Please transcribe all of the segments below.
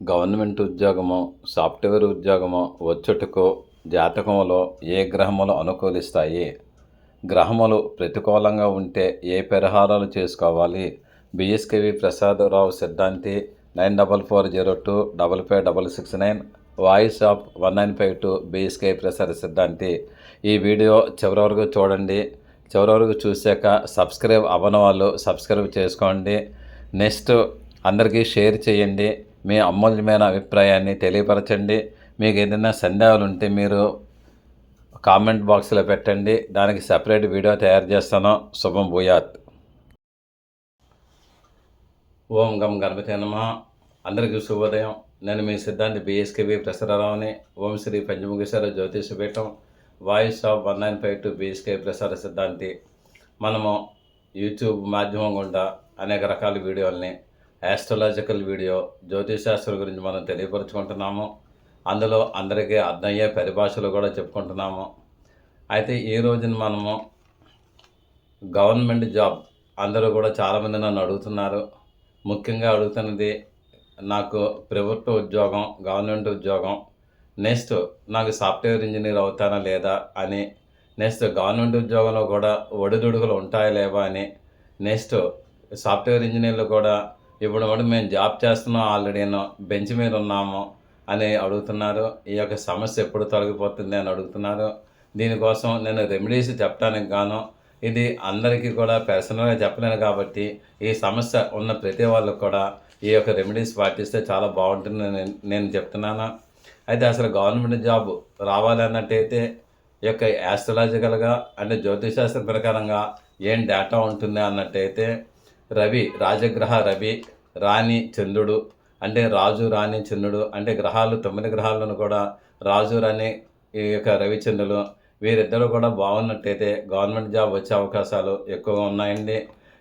Government ఉద్యోగము software ఉద్యోగము వచ్చుటకు జాతకంలో ఏ గ్రహములు అనుకూలిస్తాయి? గ్రహములు ప్రతికూలంగా ఉంటే ఏ పరిహారాలు చేసుకోవాలి? బిఎస్కేవి ప్రసాదరావు సిద్ధాంతి nine double four zero two double five double six nine voice of one nine five two BSK Prasad సిద్ధాంతి. ఈ వీడియో చివరి వరకు చూడండి. చివరి వరకు చూశాక సబ్స్క్రైబ్ అవ్వని వాళ్ళు సబ్స్క్రైబ్ చేసుకోండి. నెక్స్ట్ అందరికీ షేర్ చేయండి. మీ అమూల్యమైన అభిప్రాయాన్ని తెలియపరచండి. మీకు ఏదైనా సందేహాలు ఉంటే మీరు కామెంట్ బాక్స్లో పెట్టండి. దానికి సపరేట్ వీడియో తయారు చేస్తాను. శుభం భూయాత్. ఓం గం గణపతి నమ. అందరికీ శుభోదయం. నేను మీ సిద్ధాంతి బిఎస్కేబి ప్రసారరావుని. Om Shri Panchamukheshwara జ్యోతిషపీఠం voice of one nine five two BSK ప్రసార సిద్ధాంతి. మనము యూట్యూబ్ మాధ్యమం గుండా అనేక రకాల వీడియోల్ని యాస్ట్రలాజికల్ వీడియో జ్యోతిశాస్త్రం గురించి మనం తెలియపరుచుకుంటున్నాము. అందులో అందరికీ అర్థమయ్యే పరిభాషలు కూడా చెప్పుకుంటున్నాము. అయితే ఈ రోజున మనము గవర్నమెంట్ జాబ్ అందరూ కూడా చాలామంది నన్ను అడుగుతున్నారు. ముఖ్యంగా అడుగుతున్నది నాకు ప్రభుత్వ ఉద్యోగం గవర్నమెంట్ ఉద్యోగం. నెక్స్ట్ నాకు సాఫ్ట్వేర్ ఇంజనీర్ అవుతానా లేదా అని. నెక్స్ట్ గవర్నమెంట్ ఉద్యోగంలో కూడా ఒడిదుడుకులు ఉంటాయా లేవా అని. నెక్స్ట్ సాఫ్ట్వేర్ ఇంజనీర్లు కూడా ఇప్పుడు కూడా మేము జాబ్ చేస్తున్నాం ఆల్రెడీ బెంచ్ మీద ఉన్నాము అని అడుగుతున్నారు. ఈ యొక్క సమస్య ఎప్పుడు తొలగిపోతుంది అని అడుగుతున్నారు. దీనికోసం నేను రెమెడీస్ చెప్పడానికి గాను ఇది అందరికీ కూడా పర్సనల్గా చెప్పలేను కాబట్టి ఈ సమస్య ఉన్న ప్రతి వాళ్ళకు కూడా ఈ యొక్క రెమెడీస్ పాటిస్తే చాలా బాగుంటుందని నేను చెప్తున్నాను. అయితే అసలు గవర్నమెంట్ జాబ్ రావాలన్నట్టయితే ఈ యొక్క యాస్ట్రలాజికల్గా అంటే జ్యోతిశాస్త్ర ప్రకారంగా ఏం డేటా ఉంటుంది అన్నట్టయితే రవి రాజగ్రహ రవి రాణి చంద్రుడు. అంటే రాజు రాణి చంద్రుడు. అంటే గ్రహాలు తొమ్మిది గ్రహాలను కూడా రాజు రాణి ఈ యొక్క రవిచంద్రులు వీరిద్దరూ కూడా బాగున్నట్టయితే గవర్నమెంట్ జాబ్ వచ్చే అవకాశాలు ఎక్కువగా ఉన్నాయండి.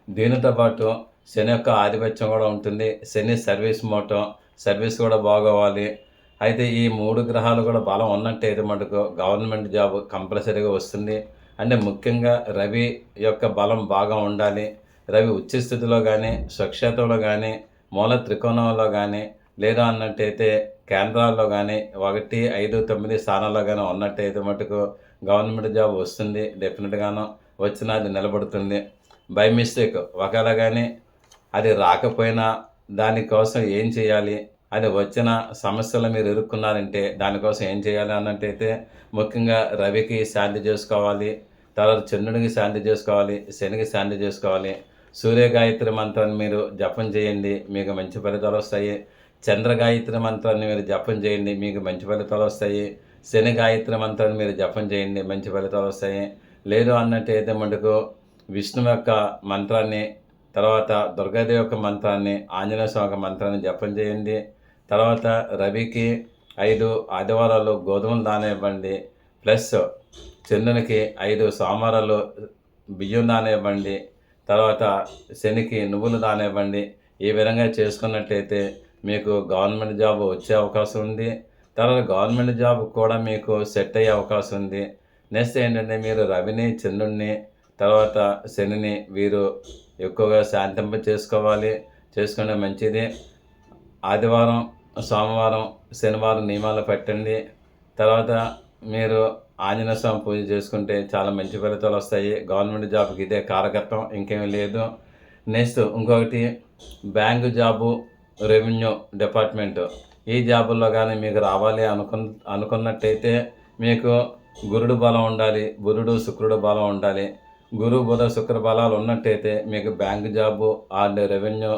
దీనితో పాటు శని యొక్క ఆధిపత్యం కూడా ఉంటుంది. శని సర్వీస్ మోటం సర్వీస్ కూడా బాగోవాలి. అయితే ఈ మూడు గ్రహాలు కూడా బలం ఉన్నట్టయితే మటుకు గవర్నమెంట్ జాబ్ కంపల్సరీగా వస్తుంది. అంటే ముఖ్యంగా రవి యొక్క బలం బాగా ఉండాలి. రవి ఉచ్చ స్థితిలో కానీ స్వక్షేత్రంలో కానీ మూల త్రికోణంలో కానీ లేదా అన్నట్టయితే కేంద్రాల్లో కానీ ఒకటి ఐదు తొమ్మిది స్థానాల్లో కానీ ఉన్నట్టయితే మటుకు గవర్నమెంట్ జాబ్ వస్తుంది డెఫినెట్గాను వచ్చినా అది నిలబడుతుంది. బై మిస్టేక్ ఒకవేళ కానీ అది రాకపోయినా దానికోసం ఏం చేయాలి? అది వచ్చిన సమస్యలు మీరు ఎదుర్కొన్నారంటే దానికోసం ఏం చేయాలి అన్నట్టయితే ముఖ్యంగా రవికి శాంతి చేసుకోవాలి తర్వాత చంద్రుడికి శాంతి చేసుకోవాలి శనికి శాంతి చేసుకోవాలి సూర్య గాయత్రి మంత్రాన్ని మీరు జపం చేయండి మీకు మంచి ఫలితాలు వస్తాయి. చంద్ర గాయత్రి మంత్రాన్ని మీరు జపం చేయండి మీకు మంచి ఫలితాలు వస్తాయి. శని గాయత్రి మంత్రాన్ని మీరు జపం చేయండి మంచి ఫలితాలు వస్తాయి. లేదు అన్నట్టయితే మటుకు విష్ణు యొక్క మంత్రాన్ని తర్వాత దుర్గాదేవి యొక్క మంత్రాన్ని ఆంజనేయ స్వామి యొక్క మంత్రాన్ని జపం చేయండి. తర్వాత రవికి ఐదు ఆదివారాలు గోధుమలు దానివ్వండి ప్లస్ చంద్రునికి ఐదు సోమవారాలు బియ్యం దానివ్వండి తర్వాత శనికి నువ్వులు దానివ్వండి ఈ విధంగా చేసుకున్నట్టయితే మీకు గవర్నమెంట్ జాబ్ వచ్చే అవకాశం ఉంది. తర్వాత గవర్నమెంట్ జాబ్ కూడా మీకు సెట్ అయ్యే అవకాశం ఉంది. నెక్స్ట్ ఏంటంటే మీరు రవిని చంద్రుడిని తర్వాత శనిని వీరు ఎక్కువగా శాంతింప చేసుకోవాలి. చేసుకుంటే మంచిది. ఆదివారం సోమవారం శనివారం నియమాలు పెట్టండి. తర్వాత మీరు ఆంజనేయ స్వామి పూజ చేసుకుంటే చాలా మంచి ఫలితాలు వస్తాయి. గవర్నమెంట్ జాబ్కి ఇదే కారకత్వం ఇంకేమీ లేదు. నెక్స్ట్ ఇంకొకటి బ్యాంకు జాబు రెవెన్యూ డిపార్ట్మెంట్. ఈ జాబుల్లో కానీ మీకు రావాలి అనుకు అనుకున్నట్టయితే మీకు గురుడు బలం ఉండాలి బుధుడు శుక్రుడు బలం ఉండాలి. గురు బుధ శుక్ర బలాలు ఉన్నట్టయితే మీకు బ్యాంకు జాబు అండ్ రెవెన్యూ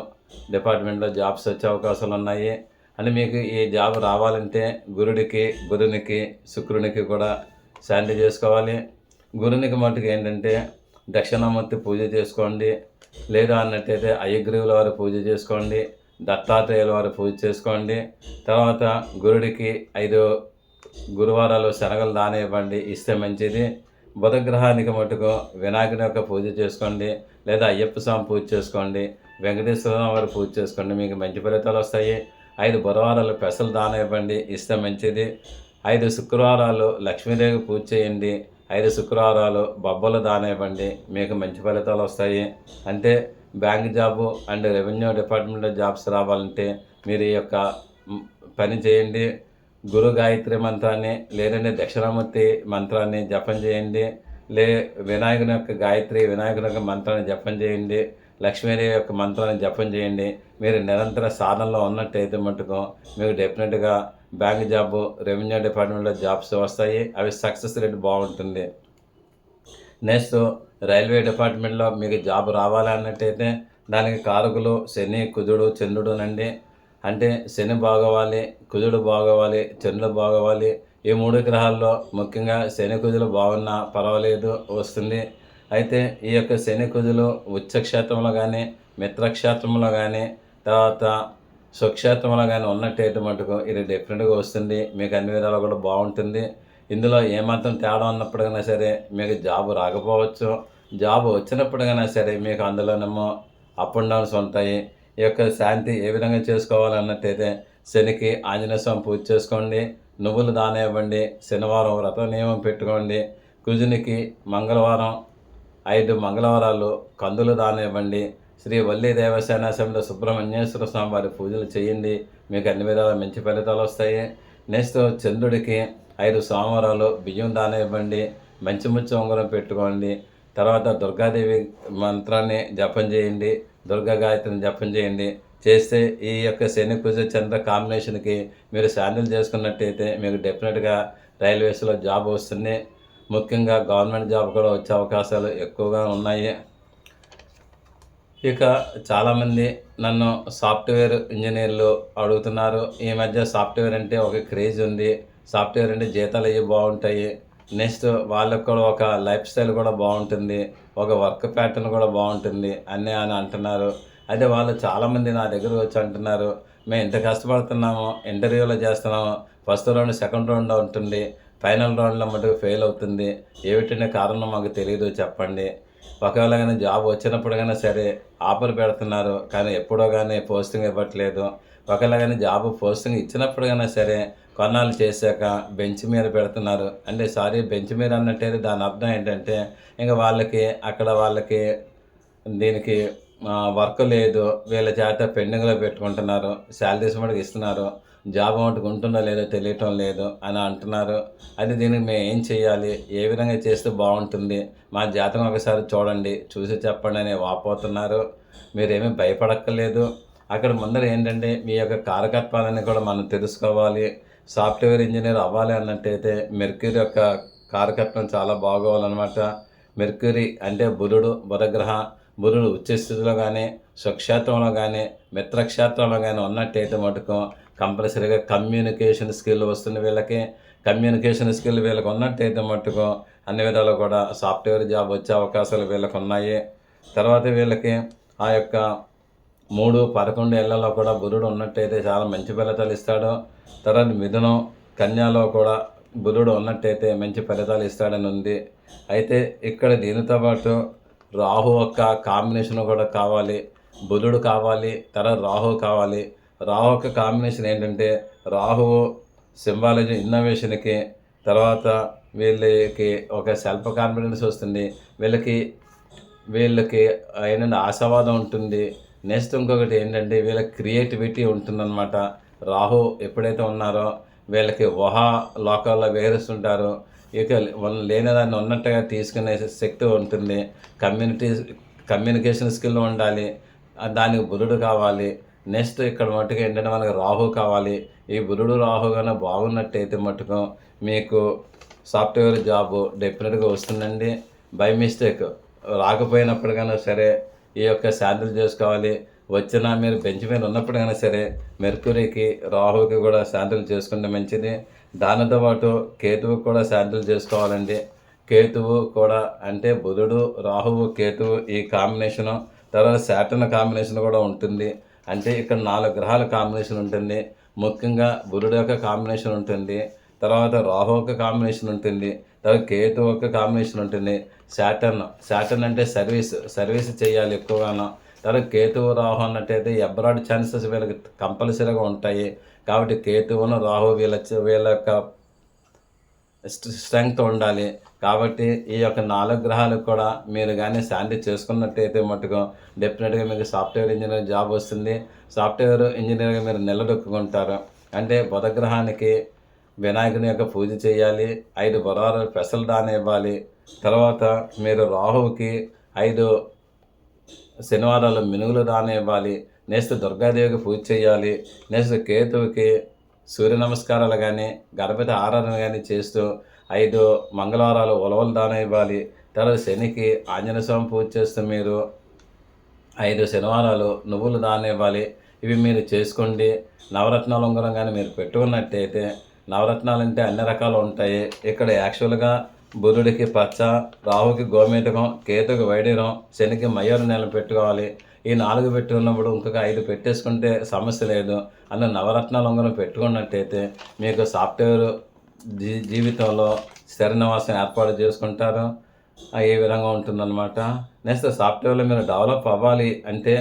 డిపార్ట్మెంట్లో జాబ్స్ వచ్చే అవకాశాలు ఉన్నాయి. అని మీకు ఈ జాబ్ రావాలంటే గురుడికి బుధునికి శుక్రునికి కూడా శాంతి చేసుకోవాలి. గురునికి మటుకు ఏంటంటే దక్షిణామూర్తి పూజ చేసుకోండి. లేదా అన్నట్టయితే అయ్యగ్రీవుల వారు పూజ చేసుకోండి. దత్తాత్రేయుల వారు పూజ చేసుకోండి. తర్వాత గురుడికి ఐదు గురువారాలు శనగలు దాన ఇవ్వండి. ఇస్తే మంచిది. బుధగ్రహానికి మటుకు వినాయకుని యొక్క పూజ చేసుకోండి. లేదా అయ్యప్ప స్వామి పూజ చేసుకోండి. వెంకటేశ్వర వారు వారి పూజ చేసుకోండి. మీకు మంచి ఫలితాలు వస్తాయి. ఐదు బుధవారాలు పెసలు దానం ఇవ్వండి. ఇస్తే మంచిది. ఐదు శుక్రవారాలు లక్ష్మీదేవి పూజ చేయండి. ఐదు శుక్రవారాలు బొబ్బలు దానివ్వండి. మీకు మంచి ఫలితాలు వస్తాయి. అంటే బ్యాంక్ జాబు అండ్ రెవెన్యూ డిపార్ట్మెంట్లో జాబ్స్ రావాలంటే మీరు ఈ యొక్క పని చేయండి. గురు గాయత్రి మంత్రాన్ని లేదంటే దక్షిణామూర్తి మంత్రాన్ని జపం చేయండి. లే వినాయకుని యొక్క గాయత్రి వినాయకుని యొక్క మంత్రాన్ని జపం చేయండి. లక్ష్మీదేవి యొక్క మంత్రాన్ని జపం చేయండి. మీరు నిరంతర సాధనలో ఉన్నట్టయితే మటుకు మీకు డెఫినెట్గా బ్యాంక్ జాబ్ రెవెన్యూ డిపార్ట్మెంట్లో జాబ్స్ వస్తాయి. అవి సక్సెస్ రేట్ బాగుంటుంది. నెక్స్ట్ రైల్వే డిపార్ట్మెంట్లో మీకు జాబ్ రావాలన్నట్టయితే దానికి కారకులు శని కుజుడు చంద్రుడు నండి అంటే శని బాగోవాలి కుజుడు బాగోవాలి చంద్రుడు బాగోవాలి. ఈ మూడు గ్రహాల్లో ముఖ్యంగా శని కుజులు బాగున్నా పర్వాలేదు వస్తుంది. అయితే ఈ యొక్క శని కుజులు ఉచ్చక్షేత్రంలో కానీ మిత్రక్షేత్రంలో కానీ తర్వాత స్వక్షేత్రంలో కానీ ఉన్నట్టయితే మటుకు ఇది డిఫరెంట్గా వస్తుంది. మీకు అన్ని విధాలు కూడా బాగుంటుంది. ఇందులో ఏమాత్రం తేడా ఉన్నప్పటికైనా సరే మీకు జాబ్ రాకపోవచ్చు. జాబ్ వచ్చినప్పటికైనా సరే మీకు అందులోనేమో అప్ అండ్ డౌన్స్ ఉంటాయి. ఈ యొక్క శాంతి ఏ విధంగా చేసుకోవాలన్నట్టయితే శనికి ఆంజనేయ స్వామి పూజ చేసుకోండి. నువ్వులు దానం ఇవ్వండి. శనివారం వ్రత నియమం పెట్టుకోండి. కుజునికి మంగళవారం ఐదు మంగళవారాలు కందులు దానివ్వండి శ్రీ వల్లి దేవసేన సుబ్రహ్మణ్యేశ్వర స్వామి వారి పూజలు చేయండి. మీకు అన్ని విధాల మంచి ఫలితాలు వస్తాయి. నెక్స్ట్ చంద్రుడికి ఐదు సోమవారాలు బియ్యం దాన ఇవ్వండి. మంచి ముచ్చి ఉంగరం పెట్టుకోండి. తర్వాత దుర్గాదేవి మంత్రాన్ని జపం చేయండి. దుర్గా గాయత్రిని జపం చేయండి. చేస్తే ఈ యొక్క శని కుజ చంద్ర కాంబినేషన్కి మీరు శాండిల్ చేసుకున్నట్టయితే మీకు డెఫినెట్గా రైల్వేస్లో జాబ్ వస్తుంది. ముఖ్యంగా గవర్నమెంట్ జాబ్ కూడా వచ్చే అవకాశాలు ఎక్కువగా ఉన్నాయి. ఇక చాలామంది నన్ను సాఫ్ట్వేర్ ఇంజనీర్లు అడుగుతున్నారు. ఈ మధ్య సాఫ్ట్వేర్ అంటే ఒక క్రేజ్ ఉంది. సాఫ్ట్వేర్ అంటే జీతాలు అవి బాగుంటాయి. నెక్స్ట్ వాళ్ళకు కూడా ఒక లైఫ్ స్టైల్ కూడా బాగుంటుంది. ఒక వర్క్ ప్యాటర్న్ కూడా బాగుంటుంది అన్నీ అని అంటున్నారు. అయితే వాళ్ళు చాలామంది నా దగ్గర వచ్చి అంటున్నారు మేము ఇంత కష్టపడుతున్నాము ఇంటర్వ్యూలో చేస్తున్నాము ఫస్ట్ రౌండ్ సెకండ్ రౌండ్ ఉంటుంది. ఫైనల్ రౌండ్లో మటుకు ఫెయిల్ అవుతుంది. ఏమిటనే కారణం మాకు తెలియదు చెప్పండి. ఒకవేళ కానీ జాబ్ వచ్చినప్పుడు కానీ సరే ఆఫర్ పెడుతున్నారు కానీ ఎప్పుడో కానీ పోస్టింగ్ ఇవ్వట్లేదు. ఒకవేళ కానీ జాబ్ పోస్టింగ్ ఇచ్చినప్పుడు కానీ సరే కొన్నాళ్ళు చేశాక బెంచ్ మీద పెడుతున్నారు. అంటే సారీ బెంచ్ మీద అన్నట్టయితే దాని అర్థం ఏంటంటే ఇంకా వాళ్ళకి అక్కడ వాళ్ళకి దీనికి వర్క్ లేదు. వీళ్ళ చేత పెండింగ్లో పెట్టుకుంటున్నారు. శాలరీస్ మటుకు ఇస్తున్నారు. జాబ్ మటుకు ఉంటుందో లేదో తెలియటం లేదు అని అంటున్నారు. అయితే దీనికి మేము ఏం చేయాలి? ఏ విధంగా చేస్తే బాగుంటుంది? మా జాతకం ఒకసారి చూడండి. చూసి చెప్పండి అని వాపోతున్నారు. మీరేమీ భయపడక్కర్లేదు. అక్కడ ముందర ఏంటంటే మీ యొక్క కారకత్వాలని కూడా మనం తెలుసుకోవాలి. సాఫ్ట్వేర్ ఇంజనీర్ అవ్వాలి అన్నట్టయితే మెర్క్యూరీ యొక్క కారకత్వం చాలా బాగోవాలన్నమాట. మెర్క్యూరీ అంటే బుధుడు బుధగ్రహ బుధుడు ఉచ్చస్థితిలో కానీ స్వక్షేత్రంలో కానీ మిత్రక్షేత్రంలో కానీ ఉన్నట్టయితే మటుకు కంపల్సరీగా కమ్యూనికేషన్ స్కిల్ వస్తుంది వీళ్ళకి కమ్యూనికేషన్ స్కిల్ వీళ్ళకి ఉన్నట్టయితే మటుకు అన్ని విధాలు కూడా సాఫ్ట్వేర్ జాబ్ వచ్చే అవకాశాలు వీళ్ళకి ఉన్నాయి. తర్వాత వీళ్ళకి ఆ యొక్క మూడు పదకొండు ఏళ్ళలో కూడా బుధుడు ఉన్నట్టయితే చాలా మంచి ఫలితాలు ఇస్తాడు. తర్వాత మిథునం కన్యాలో కూడా బుధుడు ఉన్నట్టయితే మంచి ఫలితాలు ఇస్తాడని ఉంది. అయితే ఇక్కడ దీనితో పాటు రాహు యొక్క కాంబినేషన్ కూడా కావాలి బుధుడు కావాలి తర్వాత రాహు కావాలి. రాహు యొక్క కాంబినేషన్ ఏంటంటే రాహువు సింబాలజీ ఇన్నోవేషన్కి తర్వాత వీళ్ళకి ఒక సెల్ఫ్ కాన్ఫిడెన్స్ వస్తుంది. వీళ్ళకి వీళ్ళకి ఏంటంటే ఆశావాదం ఉంటుంది. నెక్స్ట్ ఇంకొకటి ఏంటంటే వీళ్ళకి క్రియేటివిటీ ఉంటుందన్నమాట. రాహు ఎప్పుడైతే ఉన్నారో వీళ్ళకి ఊహా లోకాల్లో వేరుస్తుంటారు. ఇక వాళ్ళు లేనేదాన్ని ఉన్నట్టుగా తీసుకునే శక్తి ఉంటుంది. కమ్యూనిటీ కమ్యూనికేషన్ స్కిల్ ఉండాలి. దానికి బురుడు కావాలి. నెక్స్ట్ ఇక్కడ మట్టుకు ఏంటంటే మనకి రాహు కావాలి. ఈ బురుడు రాహు కానీ బాగున్నట్టయితే మటుకు మీకు సాఫ్ట్వేర్ జాబ్ డెఫినెట్గా వస్తుందండి. బై మిస్టేక్ రాకపోయినప్పటికైనా సరే ఈ యొక్క శాంతిల్ చేసుకోవాలి. వచ్చినా మీరు బెంచ్ మీద ఉన్నప్పుడైనా సరే మెర్కురీకి రాహుకి కూడా శాంతిల్ చేసుకుంటే మంచిది. దానితో పాటు కేతువుకి కూడా శాంతిల్ చేసుకోవాలండి. కేతువు కూడా అంటే బుధుడు రాహువు కేతువు ఈ కాంబినేషను తర్వాత శాటర్న్ కాంబినేషన్ కూడా ఉంటుంది. అంటే ఇక్కడ నాలుగు గ్రహాల కాంబినేషన్ ఉంటుంది. ముఖ్యంగా బురుడు యొక్క కాంబినేషన్ ఉంటుంది. తర్వాత రాహు యొక్క కాంబినేషన్ ఉంటుంది. తర్వాత కేతు యొక్క కాంబినేషన్ ఉంటుంది. శాటర్న్ శాటర్న్ అంటే సర్వీస్ సర్వీస్ చేయాలి ఎక్కువగానో. తర్వాత కేతువు రాహు అన్నట్టయితే ఎబ్రాడ్ ఛాన్సెస్ వీళ్ళకి కంపల్సరీగా ఉంటాయి. కాబట్టి కేతువును రాహు వీళ్ళ వీళ్ళ యొక్క స్ట్రెంగ్త్ ఉండాలి. కాబట్టి ఈ యొక్క నాలుగు గ్రహాలకు కూడా మీరు కానీ శాంతి చేసుకున్నట్టయితే మటుకు డెఫినెట్గా మీకు సాఫ్ట్వేర్ ఇంజనీర్ జాబ్ వస్తుంది. సాఫ్ట్వేర్ ఇంజనీర్గా మీరు నిలదొక్కుంటారు అంటే బుధగ్రహానికి వినాయకుని యొక్క పూజ చేయాలి. ఐదు బుధవారాలు పెసలు దాని ఇవ్వాలి. తర్వాత మీరు రాహువుకి ఐదు శనివారాలు మినుగులు రానివ్వాలి. నెక్స్ట్ దుర్గాదేవికి పూజ చేయాలి. నెక్స్ట్ కేతువుకి సూర్య నమస్కారాలు కానీ గణపతి ఆరాధన కానీ చేస్తూ ఐదు మంగళవారాలు ఉలవలు దానం ఇవ్వాలి తర్వాత శనికి ఆంజనేయ స్వామి పూజ చేస్తూ మీరు ఐదు శనివారాలు నువ్వులు దానం ఇవ్వాలి ఇవి మీరు చేసుకోండి. నవరత్నాల ఉంగరం కానీ మీరు పెట్టుకున్నట్టయితే నవరత్నాలు అంటే అన్ని రకాలు ఉంటాయి. ఇక్కడ యాక్చువల్గా బుధుడికి పచ్చ రాహుకి గోమేతకం కేతుకి వైడీరం శనికి మయూర నెల పెట్టుకోవాలి. ఈ నాలుగు పెట్టుకున్నప్పుడు ఇంకొక ఐదు పెట్టేసుకుంటే సమస్య లేదు అన్న నవరత్నాలు ఉంగరం పెట్టుకున్నట్టయితే మీకు సాఫ్ట్వేర్ జీ జీవితంలో స్థిర ఏర్పాటు చేసుకుంటారు. ఏ విధంగా ఉంటుందన్నమాట. నెక్స్ట్ సాఫ్ట్వేర్లో మీరు డెవలప్ అవ్వాలి అంటే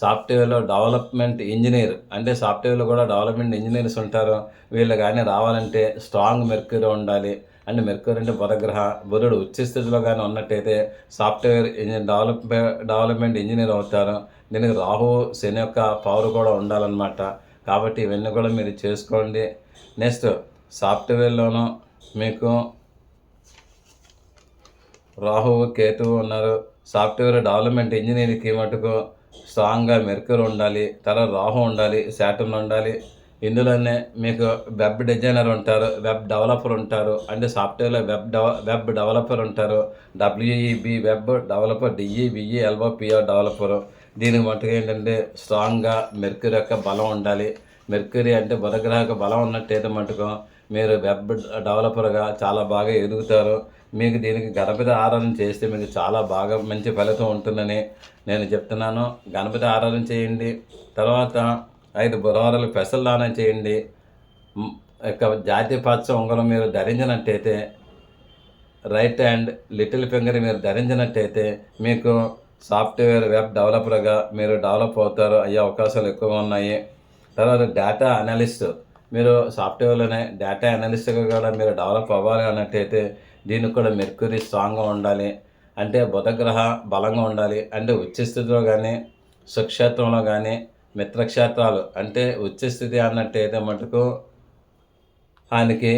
సాఫ్ట్వేర్లో డెవలప్మెంట్ ఇంజనీర్ అంటే సాఫ్ట్వేర్లో కూడా డెవలప్మెంట్ ఇంజనీర్స్ ఉంటారు. వీళ్ళు కానీ రావాలంటే స్ట్రాంగ్ మెర్క్యూరీ ఉండాలి. అండ్ మెర్క్యూరీ అంటే బుధగ్రహ బుధుడు ఉచ్చ స్థితిలో కానీ ఉన్నట్టయితే software engineer develop development engineer అవుతారు. దీనికి రాహు శని యొక్క పవర్ కూడా ఉండాలన్నమాట. కాబట్టి ఇవన్నీ కూడా మీరు చేసుకోండి. నెక్స్ట్ సాఫ్ట్వేర్లోనూ మీకు రాహువు కేతువు ఉన్నారు. సాఫ్ట్వేర్ డెవలప్మెంట్ ఇంజనీరింగ్కి మటుకు స్ట్రాంగ్గా మెర్కర్ ఉండాలి. తర్వాత రాహు ఉండాలి. శాటర్న్ ఉండాలి. ఇందులోనే మీకు వెబ్ డిజైనర్ ఉంటారు వెబ్ డెవలపర్ ఉంటారు అంటే సాఫ్ట్వేర్లో వెబ్ డెవ వెబ్ డెవలపర్ ఉంటారు. W E B web developer D E B E L O P O P R developer. దీనికి మటుకు ఏంటంటే స్ట్రాంగ్గా మెర్క్యూరీ యొక్క బలం ఉండాలి. మెర్క్యూరీ అంటే బుధగ్రహ యొక్క బలం ఉన్నట్టయితే మటుకు మీరు వెబ్ డెవలపర్గా చాలా బాగా ఎదుగుతారు. మీకు దీనికి గణపతి ఆరాధన చేస్తే మీకు చాలా బాగా మంచి ఫలితం ఉంటుందని నేను చెప్తున్నాను. గణపతి ఆరాధన చేయండి. తర్వాత ఐదు బుధవారాలు పెసలు దానం చేయండి. యొక్క జాతీయ పచ్చ ఉంగరం మీరు ధరించినట్టయితే రైట్ హ్యాండ్ లిటిల్ ఫింగర్ మీరు ధరించినట్టయితే మీకు సాఫ్ట్వేర్ వెబ్ డెవలపర్గా మీరు డెవలప్ అవుతారు అయ్యే అవకాశాలు ఎక్కువగా ఉన్నాయి. తర్వాత డేటా అనలిస్ట్ మీరు సాఫ్ట్వేర్లోనే డేటా అనలిస్ట్గా కూడా మీరు డెవలప్ అవ్వాలి అన్నట్టయితే దీనికి కూడా మెర్క్యూరీ స్ట్రాంగ్గా ఉండాలి. అంటే బుధగ్రహ బలంగా ఉండాలి. అంటే ఉచ్చ స్థితిలో కానీ సుక్షేత్రంలో కానీ మిత్రక్షేత్రాలు. అంటే ఉచ్చస్థితి అన్నట్టయితే మటుకు ఆయనకి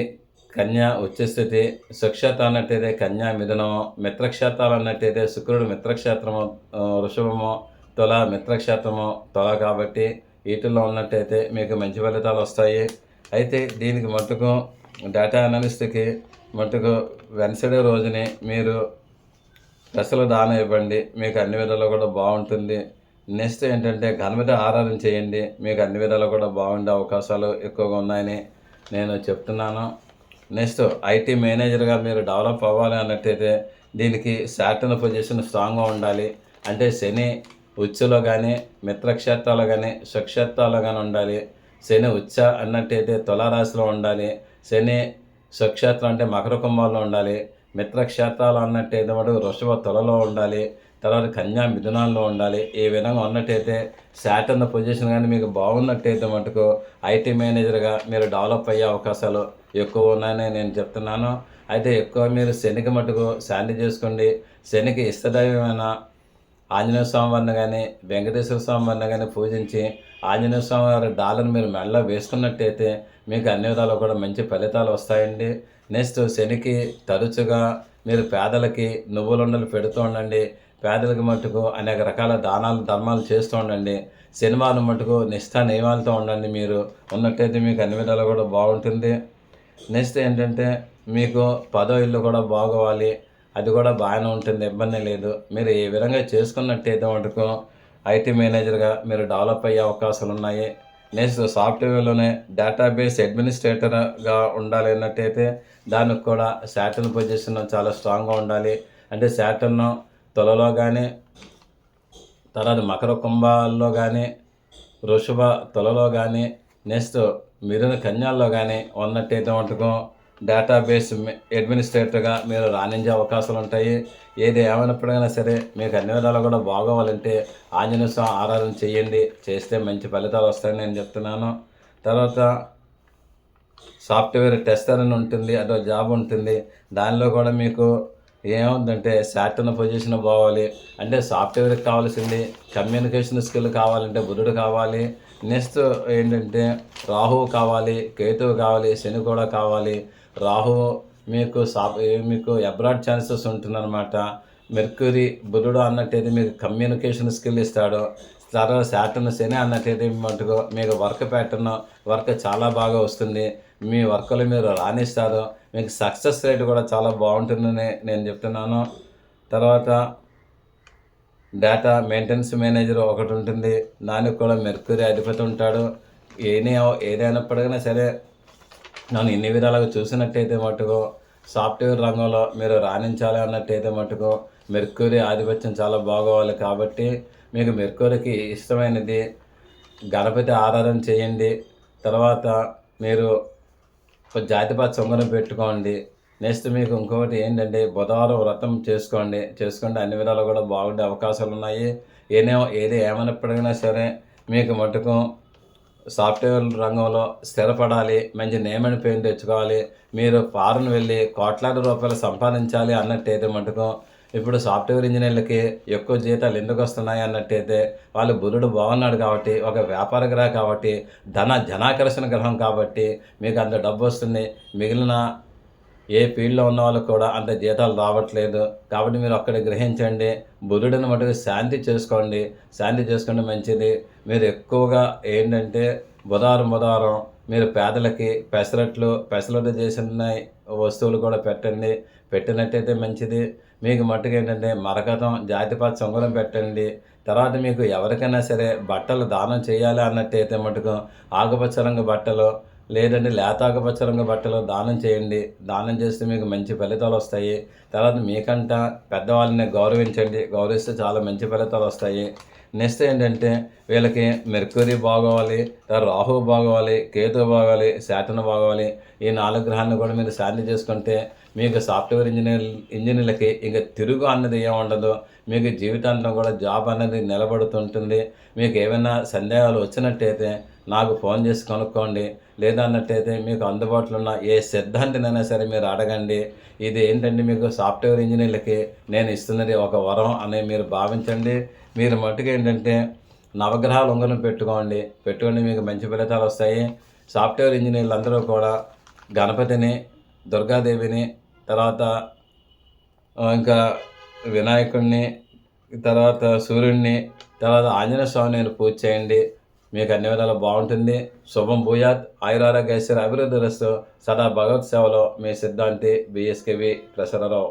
కన్యా ఉచ్చస్థితి సుక్షేత్రం అన్నట్టయితే కన్యా మిథునము మిత్రక్షేత్రాలు అన్నట్టయితే శుక్రుడు మిత్రక్షేత్రము వృషభము తుల మిత్రక్షేత్రము తుల కాబట్టి వీటిల్లో ఉన్నట్టయితే మీకు మంచి ఫలితాలు వస్తాయి. అయితే దీనికి మట్టుకు డేటా అనలిస్ట్కి మట్టుకు వెన్సడే రోజుని మీరు దశలు దానం ఇవ్వండి. మీకు అన్ని విధాలు కూడా బాగుంటుంది. నెక్స్ట్ ఏంటంటే గవర్నమెంట్ ఆరాధన చేయండి. మీకు అన్ని విధాలు కూడా బాగుండే అవకాశాలు ఎక్కువగా ఉన్నాయని నేను చెప్తున్నాను. నెక్స్ట్ ఐటీ మేనేజర్గా మీరు డెవలప్ అవ్వాలి అన్నట్టయితే దీనికి శాటన్ పొజిషన్ స్ట్రాంగ్గా ఉండాలి. అంటే శని ఉచ్చులో కానీ మిత్రక్షేత్రాలు కానీ సుక్షేత్రాలు కానీ ఉండాలి. శని ఉచ్చ అన్నట్టయితే తులారాశిలో ఉండాలి. శని సుక్షేత్రం అంటే మకర కుంభంలో ఉండాలి. మిత్రక్షేత్రాలు అన్నట్టయితే వాడు వృషభ తులలో ఉండాలి. తర్వాత కన్యా మిథునాల్లో ఉండాలి. ఏ విధంగా ఉన్నట్టయితే శాటర్న్ పొజిషన్ కానీ మీకు బాగున్నట్టయితే మటుకు ఐటీ మేనేజర్గా మీరు డెవలప్ అయ్యే అవకాశాలు ఎక్కువ ఉన్నాయని నేను చెప్తున్నాను. అయితే ఎక్కువ మీరు శనికి మటుకు శాంతి చేసుకోండి. శనికి ఇష్టదైవమైన ఆంజనేయ స్వామి వారిని కానీ వెంకటేశ్వర స్వామి వారిని కానీ పూజించి ఆంజనేయ స్వామి వారి డాలర్ మీరు మెడలో వేసుకున్నట్టయితే మీకు అన్ని విధాలు కూడా మంచి ఫలితాలు వస్తాయండి. నెక్స్ట్ శనికి తరచుగా మీరు పేదలకి నువ్వులుండలు పెడుతూ ఉండండి. పేదలకు మట్టుకు అనేక రకాల దానాలు ధర్మాలు చేస్తూ ఉండండి. సినిమాలు మటుకు నిష్ఠా నియమాలతో ఉండండి మీరు. ఉన్నట్టయితే మీకు అన్ని విధాలు కూడా బాగుంటుంది. నెక్స్ట్ ఏంటంటే మీకు పదో ఇల్లు కూడా బాగోవాలి. అది కూడా బాగానే ఉంటుంది ఇబ్బంది లేదు. మీరు ఏ విధంగా చేసుకున్నట్టయితే మటుకు ఐటీ మేనేజర్గా మీరు డెవలప్ అయ్యే అవకాశాలు ఉన్నాయి. నెక్స్ట్ సాఫ్ట్వేర్లోనే డేటాబేస్ అడ్మినిస్ట్రేటర్గా ఉండాలి అన్నట్టయితే దానికి కూడా శాటర్న్ పొజిషన్ చాలా స్ట్రాంగ్గా ఉండాలి. అంటే శాటర్న్ తొలలో కానీ తర్వాత మకర కుంభాల్లో కానీ వృషభ తులలో కానీ నెక్స్ట్ మిథున కన్యాల్లో కానీ ఉన్నట్టయితే మటుకు డేటాబేస్ అడ్మినిస్ట్రేటర్గా మీరు రాణించే అవకాశాలు ఉంటాయి ఏది ఏమైనప్పటికైనా సరే మీకు అన్ని విధాలు కూడా బాగోవాలంటే ఆంజనేయ స్వామి ఆరాధన చేయండి. చేస్తే మంచి ఫలితాలు వస్తాయని నేను చెప్తున్నాను. తర్వాత సాఫ్ట్వేర్ టెస్టర్ అని ఉంటుంది అదో జాబ్ ఉంటుంది. దానిలో కూడా మీకు ఏమవుతుందంటే శాటర్న్ పొజిషన్ పోవాలి. అంటే సాఫ్ట్వేర్కి కావాల్సింది కమ్యూనికేషన్ స్కిల్ కావాలంటే బుధుడు కావాలి. నెక్స్ట్ ఏంటంటే రాహువు కావాలి కేతువు కావాలి శని కూడా కావాలి. రాహువు మీకు సా మీకు అబ్రాడ్ ఛాన్సెస్ ఉంటుందన్నమాట. మెర్క్యూరీ బుధుడు అన్నట్టయితే మీకు కమ్యూనికేషన్ స్కిల్ ఇస్తాడు. తర్వాత శాటర్న్ శని అన్నట్టయితే మటుకు మీకు వర్క్ ప్యాటర్న్ వర్క్ చాలా బాగా వస్తుంది. మీ వర్క్లో మీరు రాణిస్తారు. మీకు సక్సెస్ రేట్ కూడా చాలా బాగుంటుందని నేను చెప్తున్నాను. తర్వాత డేటా మెయింటెనెన్స్ మేనేజర్ ఒకటి ఉంటుంది. దానికి కూడా మెర్క్యూరీ అధిపతి ఉంటాడు. ఏనే ఏదైనప్పటికైనా సరే నన్ను ఇన్ని విధాలుగా చూసినట్టయితే మటుకు సాఫ్ట్వేర్ రంగంలో మీరు రాణించాలి అన్నట్టయితే మటుకు మెర్క్యూరీ ఆధిపత్యం చాలా బాగోవాలి కాబట్టి మీకు మెర్క్యూరీకి ఇష్టమైనది గణపతి ఆరాధన చేయండి. తర్వాత మీరు ఒక జాతిపాత సొంగరం పెట్టుకోండి. నెక్స్ట్ మీకు ఇంకొకటి ఏంటంటే బుధవారం వ్రతం చేసుకోండి. చేసుకోండి అన్ని విధాలు కూడా బాగుండే అవకాశాలు ఉన్నాయి. ఏనేమో ఏది ఏమైనప్పటికైనా సరే మీకు మటుకు సాఫ్ట్వేర్ రంగంలో స్థిరపడాలి మంచి నేమ్ అండ్ పేరు తెచ్చుకోవాలి. మీరు ఫారెన్ వెళ్ళి కోట్లాది రూపాయలు సంపాదించాలి అన్నట్టయితే మటుకు ఇప్పుడు సాఫ్ట్వేర్ ఇంజనీర్లకి ఎక్కువ జీతాలు ఎందుకు వస్తున్నాయి అన్నట్టయితే వాళ్ళు బుధుడు బాగున్నాడు కాబట్టి ఒక వ్యాపార గ్రహం కాబట్టి ధన జనాకర్షణ గ్రహం కాబట్టి మీకు అంత డబ్బు వస్తుంది. మిగిలిన ఏ ఫీల్డ్లో ఉన్న వాళ్ళకు కూడా అంత జీతాలు రావట్లేదు. కాబట్టి మీరు అక్కడ గ్రహించండి బుధుడిని మటుకు శాంతి చేసుకోండి. శాంతి చేసుకుంటే మంచిది. మీరు ఎక్కువగా ఏంటంటే బుధవారం బుధవారం మీరు పేదలకి పెసరట్లు పెసరట్లు చేసిన వస్తువులు కూడా పెట్టండి. పెట్టినట్టయితే మంచిది. మీకు మట్టుకు ఏంటంటే మరకతం జాతిపాత సొంగలం పెట్టండి. తర్వాత మీకు ఎవరికైనా సరే బట్టలు దానం చేయాలి అన్నట్టయితే మటుకు ఆకుపచ్చ రంగు బట్టలు లేదంటే లేత ఆకుపచ్చ రంగు బట్టలు దానం చేయండి. దానం చేస్తే మీకు మంచి ఫలితాలు వస్తాయి. తర్వాత మీకంట పెద్దవాళ్ళని గౌరవించండి. గౌరవిస్తే చాలా మంచి ఫలితాలు వస్తాయి. నెక్స్ట్ ఏంటంటే వీళ్ళకి మెర్క్యూరీ బాగోవాలి తర్వాత రాహు బాగోవాలి కేతు బాగోవాలి శాటన్ బాగోవాలి. ఈ నాలుగు గ్రహాలను కూడా మీరు సాధన చేసుకుంటే మీకు సాఫ్ట్వేర్ ఇంజనీర్ ఇంజనీర్లకి ఇంకా తిరుగు అన్నది ఏమి ఉండదు. మీకు జీవితాంతం కూడా జాబ్ అనేది నిలబడుతుంటుంది. మీకు ఏమైనా సందేహాలు వచ్చినట్టయితే నాకు ఫోన్ చేసి కనుక్కోండి. లేదన్నట్టయితే మీకు అందుబాటులో ఉన్న ఏ సిద్ధాంతినైనా సరే మీరు అడగండి. ఇది ఏంటంటే మీకు సాఫ్ట్వేర్ ఇంజనీర్లకి నేను ఇస్తున్నది ఒక వరం అని మీరు భావించండి. మీరు మట్టుకు ఏంటంటే నవగ్రహాలు ఉంగరం పెట్టుకోండి. పెట్టుకోండి మీకు మంచి ఫలితాలు వస్తాయి. సాఫ్ట్వేర్ ఇంజనీర్లు అందరూ కూడా గణపతిని దుర్గాదేవిని తర్వాత ఇంకా వినాయకుడిని తర్వాత సూర్యుడిని తర్వాత ఆంజనేయ స్వామిని పూజ చేయండి. మీకు అన్ని విధాలు బాగుంటుంది. శుభం భూయాత్ ఆయురారోగ్యశ్వర అభివృద్ధి రస్తు సదా భగవత్ సేవలో మీ సిద్ధాంతి బిఎస్కేవి ప్రసరరావు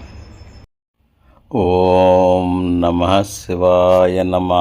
ఓం నమ శివాయ నమ